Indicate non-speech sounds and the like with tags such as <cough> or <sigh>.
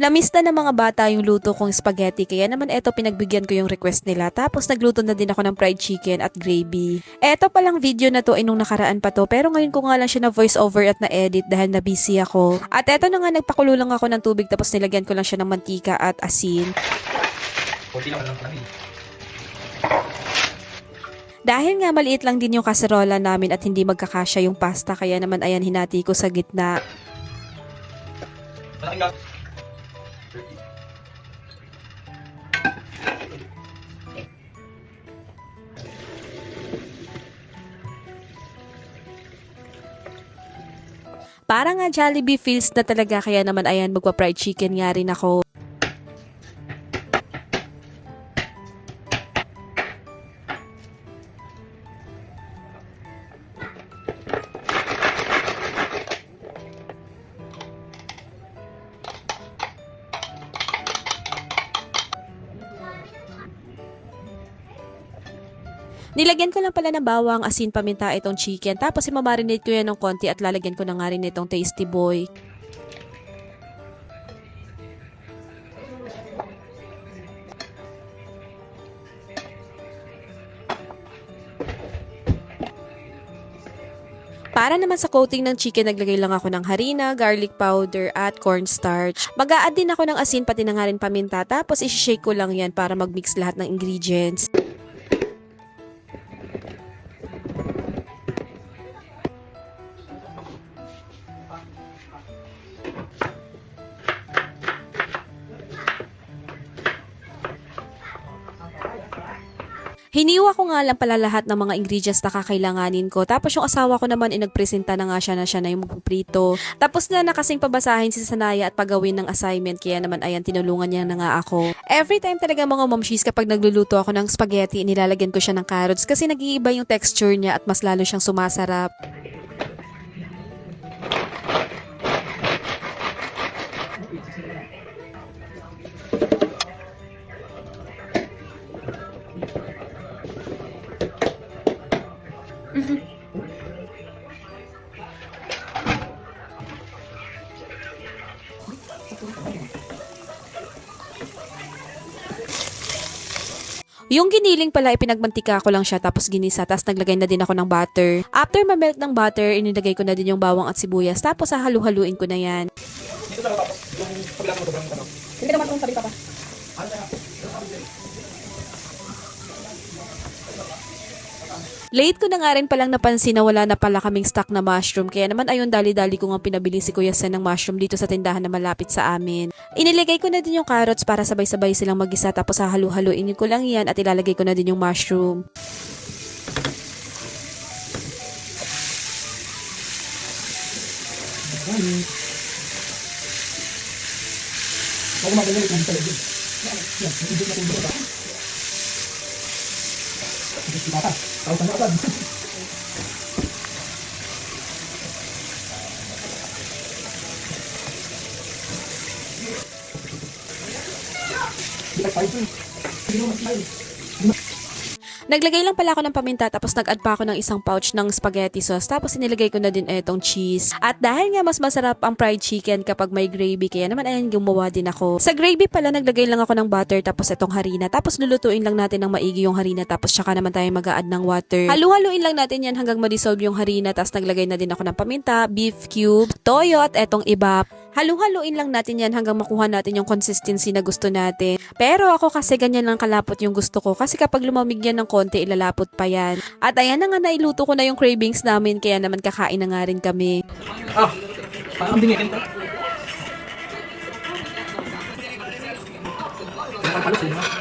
Namiss na ng mga bata yung luto kong spaghetti kaya naman eto pinagbigyan ko yung request nila tapos nagluto na din ako ng fried chicken at gravy. Eto palang video na to ay nung nakaraan pa to pero ngayon ko nga lang siya na voice over at na edit dahil na busy ako. At eto na nga nagpakulo lang ako ng tubig tapos nilagyan ko lang siya ng mantika at asin. Kunti lang lang namin. Dahil nga maliit lang din yung kaserola namin at hindi magkakasya yung pasta kaya naman ayan hinati ko sa gitna. Malaking. Para nga Jollibee feels na talaga kaya naman ayan magpa-fried chicken nga rin ako. Nilagyan ko lang pala ng bawang, asin, paminta itong chicken. Tapos imamarinate ko yan ng konti at lalagyan ko na nga rin itong tasty boy. Para naman sa coating ng chicken, naglagay lang ako ng harina, garlic powder, at cornstarch. mag a din ako ng asin pati na nga rin paminta, tapos isi-shake ko lang yan para mag-mix lahat ng ingredients. Hiniwa ko nga lang pala lahat ng mga ingredients na kakailanganin ko. Tapos yung asawa ko naman ay nagpresenta na nga siya na siya na yung magpuprito. Tapos na nakasing pabasahin si Sanaya at pagawin ng assignment. Kaya naman ayan, tinulungan niya na nga ako. Every time talaga mga momshies kapag nagluluto ako ng spaghetti, nilalagyan ko siya ng carrots kasi nag-iiba yung texture niya at mas lalo siyang sumasarap. <laughs> Yung giniling pala, ipinagmantika ko lang siya tapos ginisa tapos naglagay na din ako ng butter. After ma-melt ng butter, inilagay ko na din yung bawang at sibuyas tapos hahalu-haluin ko na yan. Dito sa tapos, yung kabila mo sobrang ano. Hindi naman kung sabi ka pa. Late ko na nga rin palang napansin na wala na pala kaming stock na mushroom kaya naman ayun dali-dali ko nga pinabili si Kuya Sen ng mushroom dito sa tindahan na malapit sa amin. Iniligay ko na din yung carrots para sabay-sabay silang magisa tapos hahalu-haluin ko lang yan at ilalagay ko na din yung mushroom. Bago magaling kung sa loob. Yan, hindi na kung Hindi si Papa. Tawag na agad. Hindi ka tayo. Hindi mo mas Naglagay lang pala ako ng paminta tapos nag-add pa ako ng isang pouch ng spaghetti sauce tapos inilagay ko na din etong cheese. At dahil nga mas masarap ang fried chicken kapag may gravy kaya naman ayan gumawa din ako. Sa gravy pala naglagay lang ako ng butter tapos etong harina tapos lulutuin lang natin ng maigi yung harina tapos tsaka naman tayo mag-add ng water. Halu-haluin lang natin yan hanggang ma-dissolve yung harina tapos naglagay na din ako ng paminta, beef cube, toyo at etong iba. Halu-haluin lang natin yan hanggang makuha natin yung consistency na gusto natin. Pero ako kasi ganyan lang kalapot yung gusto ko kasi kapag lumamig yan ng konti, ilalapot pa yan. At ayan na nga nailuto ko na yung cravings namin kaya naman kakain na nga rin kami. Ah! Parang yun, ha?